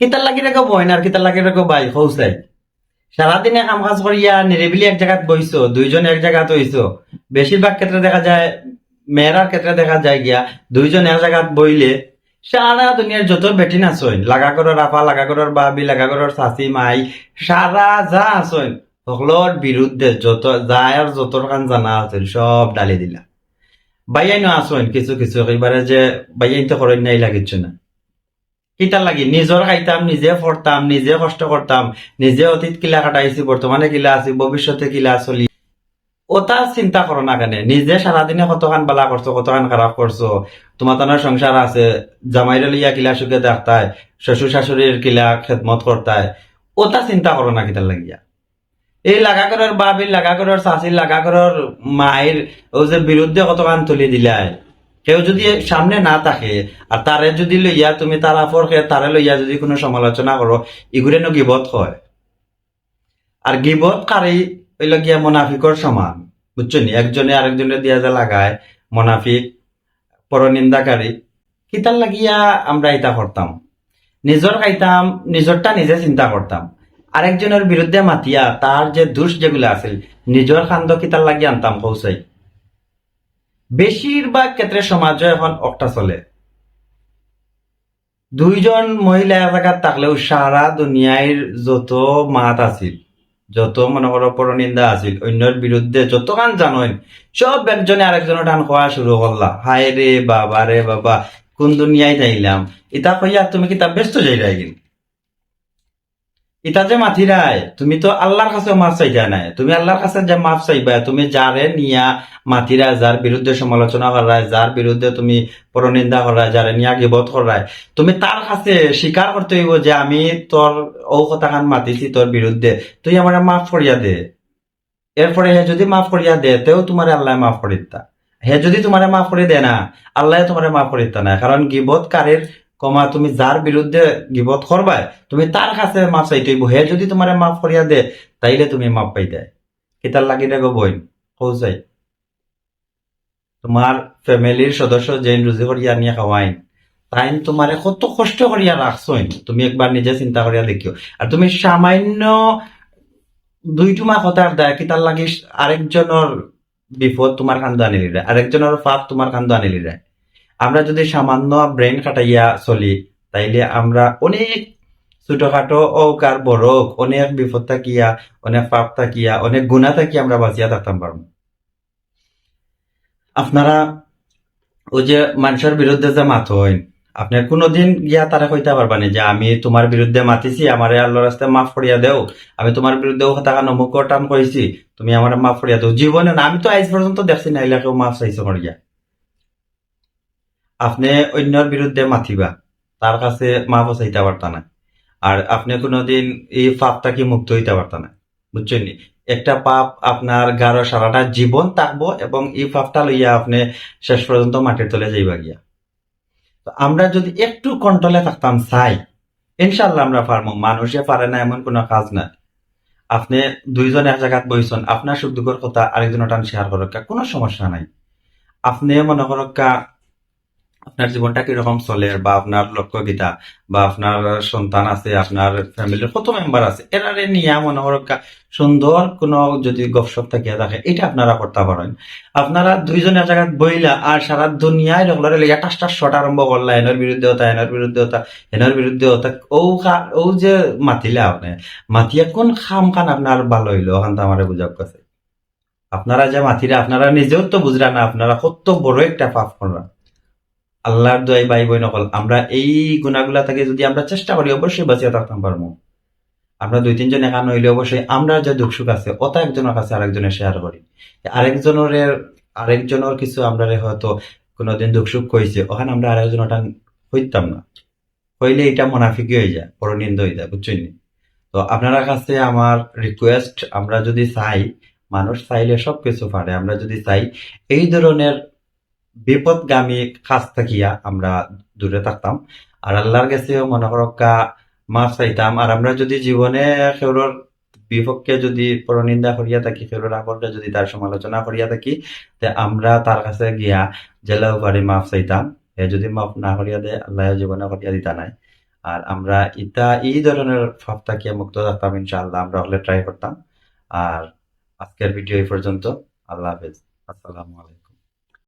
কিতার লাগি রেখো বইন আর কিতার লাগি রেখো ভাই হৌসাই সারাদিনে কাম কাজ করিয়া নিরিবিলি এক জায়গাত বইছো দুইজন এক জায়গাত হইছো। বেশিরভাগ ক্ষেত্রে দেখা যায় মেয়েরার ক্ষেত্রে দেখা যায় গিয়া, দুইজন এক জায়গাত বইলে সারা দুনিয়ার যত বেটিন আসইন লাগা করার আপা লাগা করার বাবি লাগা করার চাচি, মাই, সারা যা আসইন সকলোর বিরুদ্ধে যত যার যত কান জানা আছে সব ডালি দিলা। বাইয়াইনো আসইন কিছু কিছু এবারে যে বাইয়াইন তো করেন নাই লাগিচ্ছে না। কিতা লাগি নিজর খাইতাম, নিজে পড়তাম, নিজে কষ্ট করতাম, নিজে অতীত কিলা কাটাইছি বর্তমানে কিলা আছি ভবিষ্যতে কিলা চলি ওটা চিন্তা করো না কেন, নিজে সারাদিনে কতখান বালা করছ কতখান খারাপ করছ তোমার তোমার সংসার আছে জামাইরে লইয়া কিলা সুখে দেখতায় শ্বশুর শাশুড়ির কিলা খেদমত করতায় ওটা চিন্তা করো না কিতার লাগিয়া। এই লাগা করার বাবির লাগা করার চাষির লাগা মায়ের ও যে বিরুদ্ধে কতখান তুলি দিলায় কেউ যদি সামনে না থাকে, আর তারে যদি লইয়া তুমি তার আপরকে তারে লইয়া যদি কোনো সমালোচনা করো ইগুরে নো গিবত হয়। আর গিবত কারি হইল গিয়া মোনাফিকর সমান বুঝছ নি? একজনে আরেকজনে দিয়া যে লাগায়, মোনাফিক পরনিন্দাকারী কিতার লাগিয়া আমরা এটা করতাম নিজর খাইতাম নিজরটা নিজে চিন্তা করতাম আরেকজনের বিরুদ্ধে মাতিয়া তার যে দোষ যেগুলো আছিল নিজর খান্দ কিতার লাগিয়া আনতাম কৌশাই বেশিরভাগ ক্ষেত্রে সমাজে এখন অকটা চলে। দুইজন মহিলা এলাকাত থাকলেও সারা দুনিয়ার যত মাত আছিল, যত মনে করো পরনিন্দা আছিল অন্যর বিরুদ্ধে যতখান জানোইন সব একজনে আরেকজনের টান খোয়া শুরু করলা হায় রে বাবা রে বাবা, কোন দুনিয়ায় যাইলাম ইতা কইয়া, তুমি কি তা ব্যস্ত যাই রাইগিন ইটা যে মাথিরায় তুমি তো আল্লাহর কাছে মাফ চাইতা নাই। তুমি আল্লাহর কাছে যে মাফ চাইবা, তুমি যারে নিয়া মাথিরা যার বিরুদ্ধে সমালোচনা করায় যার বিরুদ্ধে তুমি পরনিন্দা করায় যারে নিয়া গিবত করায় তুমি তার কাছে স্বীকার করতে হইব যে আমি তোর ও কথাখান মাতিছি তোর বিরুদ্ধে তুই আমার মাফ করিয়া দে। এরপরে হে যদি মাফ করিয়া দে, তেও তোমার আল্লাহ মাফ করি দিতা হে যদি তোমারে মাফ করে দে না, আল্লাহ তোমারে মাফ করি দিতা না কারণ গিবত কারের কমা, তুমি যার বিরুদ্ধে গিবত করবাই তুমি তার কাছে মাফ চাইতে হইব হে যদি তোমারে মাফ করিয়া দে, তাইলে তুমি মাফ পাই দেয় কিতার লাগি দেখো বই কৌসাই তোমার ফ্যামিলির সদস্য যেন রুজি করিয়া নিয়ে খাওয়াইন তাইন তোমারে কত কষ্ট করিয়া রাখছইন তুমি একবার নিজে চিন্তা করিয়া দেখিও। আর তুমি সামান্য দুইটুমা কথার দেয় কিতার লাগি আরেকজনের বিপদ তোমার কান্দ আনিলি আরেকজনের পাপ তোমার কান্দ আনিলি রে আমরা যদি সামান্য ব্রেন কাটাইয়া চলি তাইলে আমরা অনেক ছোটখাটো ওক আর বড় হোক, অনেক বিপদ থাকিয়া অনেক পাপ থাকিয়া অনেক গুণা থাকিয়া আমরা বাঁচিয়া থাকতাম পারব। আপনারা ওই যে মানুষের বিরুদ্ধে যে মাত হইন আপনি কোনোদিন গিয়া তারা কইতে পারবানি যে আমি তোমার বিরুদ্ধে মাতিছি আমারে আল্লাহর রাস্তায় মাফ করিয়া দেও আমি তোমার বিরুদ্ধে ও কথা নমুক টান কইছি তুমি আমার মাফ করিয়া দেও। জীবনে না আমি তো আজ পর্যন্ত দেখছি না এলাকা কেউ মাফ চাইছে করিয়া আপনি অন্যর বিরুদ্ধে মাতিবা তার কাছে মাফ চাইতে পারতা না। আর আপনি কোনোদিন এই পাপটা কি মুক্ত হইতে পারতা না, বুঝছেন? একটা পাপ আপনার গারো সারাটা জীবন থাকব এবং এই পাপটা লইয়া আপনি শেষ পর্যন্ত মাটির তলে যাইবা গিয়া। তো আমরা যদি একটু কন্ট্রোলে থাকতাম, চাই ইনশাল্লাহ আমরা পারব মানুষে পারে না এমন কোনো কাজ না। আপনি দুইজন এক জায়গাত বইছেন আপনার সুখ দুঃখের কথা আরেকজনের টান শেয়ার করক্কা কোনো সমস্যা নাই। আপনি মনে করক্কা আপনার জীবনটা কীরকম চলে? বা আপনার লক্ষ্য গীতা বা আপনার সন্তান আছে, আপনার ফ্যামিলির কত মেম্বার আছে এরারে নিয়ে মনে করক্কা সুন্দর কোনো যদি গপসপ থাকিয়া থাকে, এটা আপনারা করতে পারেন আপনারা দুইজনের জায়গায় বইলা আর সারা দুনিয়ায় লগলরে লেগে টাস টাস শট আরম্ভ করলা, এনের বিরুদ্ধে হতা, এনের বিরুদ্ধে হতা, এনের বিরুদ্ধে হতা ও ও যে মাতিলা আপনি, মাতিয়া কোন খাম খান আপনার ভালো হইল, ওখান তো আমার বুঝাব কাছে। আপনারা যে মাতিরা, আপনারা নিজেও তো বুঝরা না, আপনারা কত বড় একটা পাপ করা আল্লাহর দোয়াই ভাই বই নকল আমরা এই গুণাগুলা থেকে যদি আমরা চেষ্টা করি, অবশ্যই বাঁচিয়ে থাকতে পারব। আমরা দুই, তিনজন এখানে হইলে অবশ্যই আমরা যে দুঃখ সুখ আছে ওটা একজনের কাছে আরেকজনের শেয়ার করি। আরেকজনের আরেকজনের কিছু আমরা হয়তো কোনোদিন দুঃখ সুখ কইছে, ওখানে আমরা আরেকজনের টান হইতাম না। হইলে এটা মোনাফিকি হয়ে যায় পরনিন্দ হয়ে যায়, বুঝছেন? তো আপনারা কাছে আমার রিকোয়েস্ট আমরা যদি চাই, মানুষ চাইলে সব কিছু পারে, আমরা যদি চাই, এই ধরনের বিপদগামী কাজ থাকিয়া আমরা দূরে থাকতাম। আর আল্লাহর কাছেও মনে করক্কা মাফ চাইতাম। আর আমরা যদি জীবনে সেওর বিপক্ষে যদি পরনিন্দা করিয়া থাকি সেওর আপরটা যদি তার সমালোচনা করিয়া থাকি, তে আমরা তার কাছে গিয়া জেলাও পারি মাফ চাইতাম। এ যদি মাফ না করিয়া দেয় আল্লাহ জীবনে করিয়া দিতা নাই। আর আমরা ইতা, এই ধরনের ফাপ থাকিয়া মুক্ত থাকতাম ইনশাআল্লাহ, আমরা হলে ট্রাই করতাম। আর আজকের ভিডিও এই পর্যন্ত। আল্লাহ হাফেজ। আসসালামু আলাইকুম।